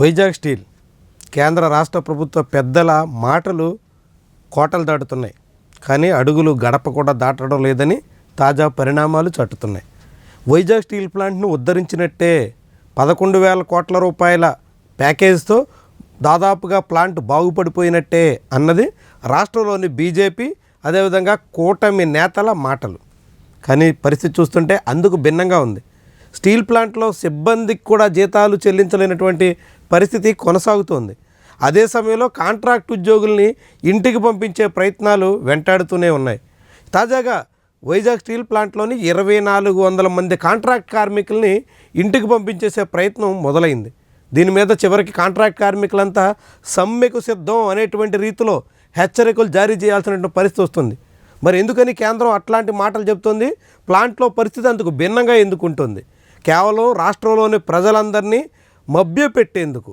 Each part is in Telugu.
వైజాగ్ స్టీల్ కేంద్ర రాష్ట్ర ప్రభుత్వ పెద్దల మాటలు కోటలు దాటుతున్నాయి. కానీ అడుగులు గడప కూడా దాటడం లేదని తాజా పరిణామాలు చట్టుతున్నాయి వైజాగ్ స్టీల్ ప్లాంట్ను ఉద్ధరించినట్టే పదకొండు వేల కోట్ల రూపాయల ప్యాకేజీతో దాదాపుగా ప్లాంట్ బాగుపడిపోయినట్టే అన్నది రాష్ట్రంలోని బీజేపీ అదేవిధంగా కూటమి నేతల మాటలు. కానీ పరిస్థితి చూస్తుంటే అందుకు భిన్నంగా ఉంది. స్టీల్ ప్లాంట్లో సిబ్బందికి కూడా జీతాలు చెల్లించలేనటువంటి పరిస్థితి కొనసాగుతోంది. అదే సమయంలో కాంట్రాక్ట్ ఉద్యోగుల్ని ఇంటికి పంపించే ప్రయత్నాలు వెంటాడుతూనే ఉన్నాయి. తాజాగా వైజాగ్ స్టీల్ ప్లాంట్లోని ఇరవై నాలుగు వందల మంది కాంట్రాక్ట్ కార్మికుల్ని ఇంటికి పంపించేసే ప్రయత్నం మొదలైంది. దీని మీద చివరికి కాంట్రాక్ట్ కార్మికులంతా సమ్మెకు సిద్ధం అనేటువంటి రీతిలో హెచ్చరికలు జారీ చేయాల్సినటువంటి పరిస్థితి వస్తుంది. మరి ఎందుకని కేంద్రం అట్లాంటి మాటలు చెబుతుంది? ప్లాంట్లో పరిస్థితి అందుకు భిన్నంగా ఎందుకుంటుంది? కేవలం రాష్ట్రంలోని ప్రజలందరినీ మభ్యపెట్టేందుకు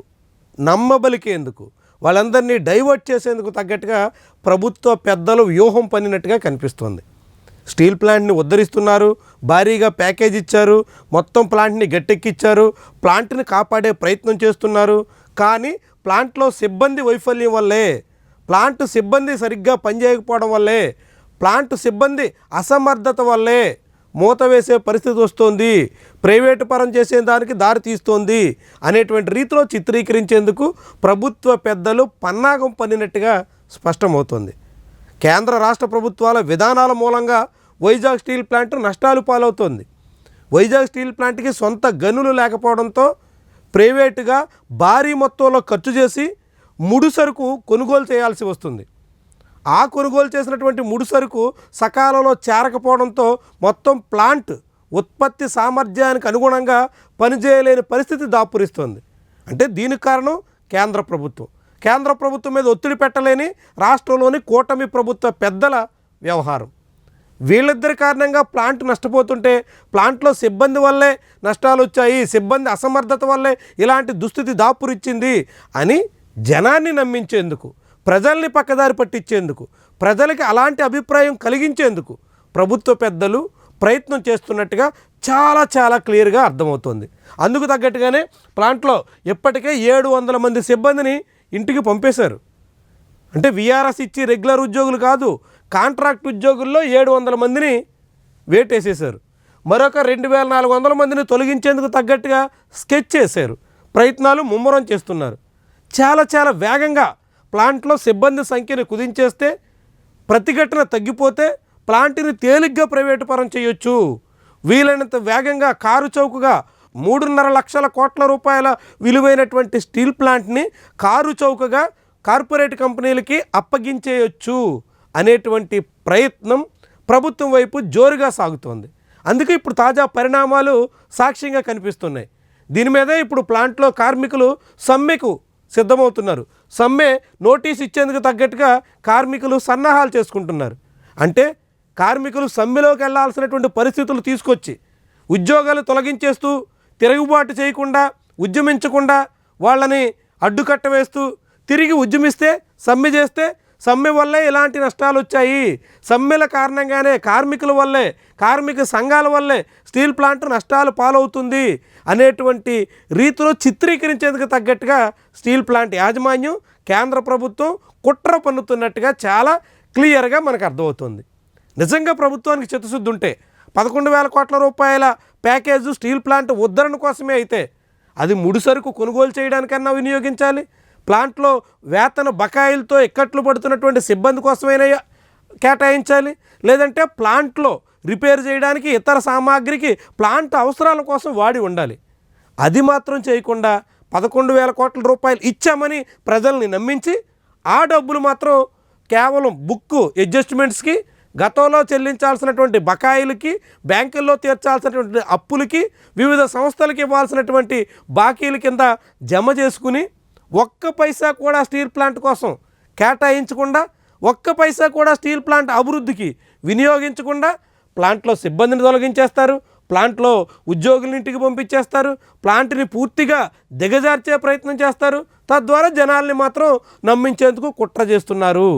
నమ్మబలికేందుకు వాళ్ళందరినీ డైవర్ట్ చేసేందుకు తగ్గట్టుగా ప్రభుత్వ పెద్దలు వ్యూహం పనినట్టుగా కనిపిస్తోంది. స్టీల్ ప్లాంట్ని ఉద్ధరిస్తున్నారు భారీగా ప్యాకేజ్ ఇచ్చారు మొత్తం ప్లాంట్ని గట్టెక్కిచ్చారు ప్లాంట్ని కాపాడే ప్రయత్నం చేస్తున్నారు. కానీ ప్లాంట్లో సిబ్బంది వైఫల్యం వల్లే ప్లాంట్ సిబ్బంది సరిగ్గా పనిచేయకపోవడం వల్లే ప్లాంట్ సిబ్బంది అసమర్థత వల్లే మూత వేసే పరిస్థితి వస్తోంది. ప్రైవేటు పరం చేసే దానికి దారి తీస్తోంది అనేటువంటి రీతిలో చిత్రీకరించేందుకు ప్రభుత్వ పెద్దలు పన్నాగం పన్నినట్టుగా స్పష్టమవుతోంది. కేంద్ర రాష్ట్ర ప్రభుత్వాల విధానాల మూలంగా వైజాగ్ స్టీల్ ప్లాంట్ నష్టాలు పాలవుతోంది. వైజాగ్ స్టీల్ ప్లాంట్కి సొంత గనులు లేకపోవడంతో ప్రైవేటుగా భారీ మొత్తంలో ఖర్చు చేసి ముడి సరుకు కొనుగోలు చేయాల్సి వస్తుంది. ఆ కొనుగోలు చేసినటువంటి ముడి సరుకు సకాలంలో చేరకపోవడంతో మొత్తం ప్లాంట్ ఉత్పత్తి సామర్థ్యానికి అనుగుణంగా పనిచేయలేని పరిస్థితి దాపురిస్తుంది. అంటే దీనికి కారణం కేంద్ర ప్రభుత్వం. కేంద్ర ప్రభుత్వం మీద ఒత్తిడి పెట్టలేని రాష్ట్రంలోని కూటమి ప్రభుత్వ పెద్దల వ్యవహారం. వీళ్ళిద్దరి కారణంగా ప్లాంట్ నష్టపోతుంటే ప్లాంట్లో సిబ్బంది వల్లే నష్టాలు వచ్చాయి సిబ్బంది అసమర్థత వల్లే ఇలాంటి దుస్థితి దాపురిచ్చింది అని జనాన్ని నమ్మించేందుకు ప్రజల్ని పక్కదారి పట్టించేందుకు ప్రజలకి అలాంటి అభిప్రాయం కలిగించేందుకు ప్రభుత్వ పెద్దలు ప్రయత్నం చేస్తున్నట్టుగా చాలా చాలా క్లియర్గా అర్థమవుతుంది. అందుకు తగ్గట్టుగానే ప్లాంట్లో ఇప్పటికే ఏడు వందల మంది సిబ్బందిని ఇంటికి పంపేశారు. అంటే విఆర్ఎస్ ఇచ్చి రెగ్యులర్ ఉద్యోగులు కాదు కాంట్రాక్ట్ ఉద్యోగుల్లో ఏడు వందల మందిని వేటేసేశారు మరొక రెండు వేల నాలుగు వందల మందిని తొలగించేందుకు తగ్గట్టుగా స్కెచ్ చేశారు ప్రయత్నాలు ముమ్మరం చేస్తున్నారు. చాలా చాలా వేగంగా ప్లాంట్లో సిబ్బంది సంఖ్యను కుదించేస్తే ప్రతిఘటన తగ్గిపోతే ప్లాంట్ని తేలిగ్గా ప్రైవేటు పరం చేయొచ్చు. వీలైనంత వేగంగా కారు చౌకగా మూడున్నర లక్షల కోట్ల రూపాయల విలువైనటువంటి స్టీల్ ప్లాంట్ని కారు చౌకగా కార్పొరేట్ కంపెనీలకి అప్పగించేయొచ్చు అనేటువంటి ప్రయత్నం ప్రభుత్వం వైపు జోరుగా సాగుతోంది. అందుకే ఇప్పుడు తాజా పరిణామాలు సాక్ష్యంగా కనిపిస్తున్నాయి. దీని మీదే ఇప్పుడు ప్లాంట్లో కార్మికులు సమ్మెకు సిద్ధమవుతున్నారు. సమ్మె నోటీస్ ఇచ్చేందుకు తగ్గట్టుగా కార్మికులు సన్నాహాలు చేసుకుంటున్నారు. అంటే కార్మికులు సమ్మెలోకి వెళ్ళాల్సినటువంటి పరిస్థితులు తీసుకొచ్చి ఉద్యోగాలు తొలగించేస్తూ తిరుగుబాటు చేయకుండా ఉద్యమించకుండా వాళ్ళని అడ్డుకట్ట వేస్తూ తిరిగి ఉద్యమిస్తే సమ్మె చేస్తే సమ్మె వల్లే ఇలాంటి నష్టాలు వచ్చాయి. సమ్మెల కారణంగానే కార్మికుల వల్లే కార్మిక సంఘాల వల్లే స్టీల్ ప్లాంట్ నష్టాలు పాలవుతుంది. అనేటువంటి రీతిలో చిత్రీకరించేందుకు తగ్గట్టుగా స్టీల్ ప్లాంట్ యాజమాన్యం కేంద్ర ప్రభుత్వం కుట్ర పన్నుతున్నట్టుగా చాలా క్లియర్గా మనకు అర్థమవుతుంది. నిజంగా ప్రభుత్వానికి చిత్తశుద్ధి ఉంటే పదకొండు వేల కోట్ల రూపాయల ప్యాకేజు స్టీల్ ప్లాంట్ ఉద్ధరణ కోసమే అయితే అది ముడిసరుకు కొనుగోలు చేయడానికన్నా వినియోగించాలి. ప్లాంట్లో వేతన బకాయిలతో ఇక్కట్లు పడుతున్నటువంటి సిబ్బంది కోసమైనా కేటాయించాలి? లేదంటే ప్లాంట్లో రిపేర్ చేయడానికి ఇతర సామాగ్రికి ప్లాంట్ అవసరాల కోసం వాడి ఉండాలి. అది మాత్రం చేయకుండా పదకొండు వేల కోట్ల రూపాయలు ఇచ్చామని ప్రజల్ని నమ్మించి ఆ డబ్బులు మాత్రం కేవలం బుక్ అడ్జస్ట్మెంట్స్కి గతంలో చెల్లించాల్సినటువంటి బకాయిలకి బ్యాంకుల్లో తీర్చాల్సినటువంటి అప్పులకి వివిధ సంస్థలకు ఇవ్వాల్సినటువంటి బాకీల కింద జమ చేసుకుని ఒక్క పైసా కూడా స్టీల్ ప్లాంట్ కోసం కేటాయించకుండా ఒక్క పైసా కూడా స్టీల్ ప్లాంట్ అభివృద్ధికి వినియోగించకుండా ప్లాంట్లో సిబ్బందిని తొలగించేస్తారు ప్లాంట్లో ఉద్యోగుల ఇంటికి పంపించేస్తారు ప్లాంట్ని పూర్తిగా దిగజార్చే ప్రయత్నం చేస్తారు. తద్వారా జనాల్ని మాత్రం నమ్మించేందుకు కుట్ర చేస్తున్నారు.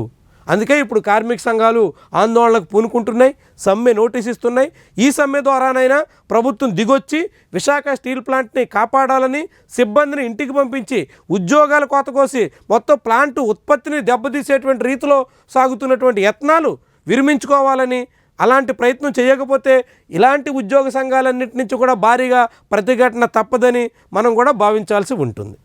అందుకే ఇప్పుడు కార్మిక సంఘాలు ఆందోళనకు పూనుకుంటున్నాయి సమ్మె నోటీస్ ఇస్తున్నాయి. ఈ సమ్మె ద్వారానైనా ప్రభుత్వం దిగొచ్చి విశాఖ స్టీల్ ప్లాంట్ని కాపాడాలని సిబ్బందిని ఇంటికి పంపించి ఉద్యోగాల కోత కోసి మొత్తం ప్లాంట్ ఉత్పత్తిని దెబ్బతీసేటువంటి రీతిలో సాగుతున్నటువంటి యత్నాలు విరమించుకోవాలని అలాంటి ప్రయత్నం చేయకపోతే ఇలాంటి ఉద్యోగ సంఘాలన్నింటి నుంచి కూడా భారీగా ప్రతిఘటన తప్పదని మనం కూడా భావించాల్సి ఉంటుంది.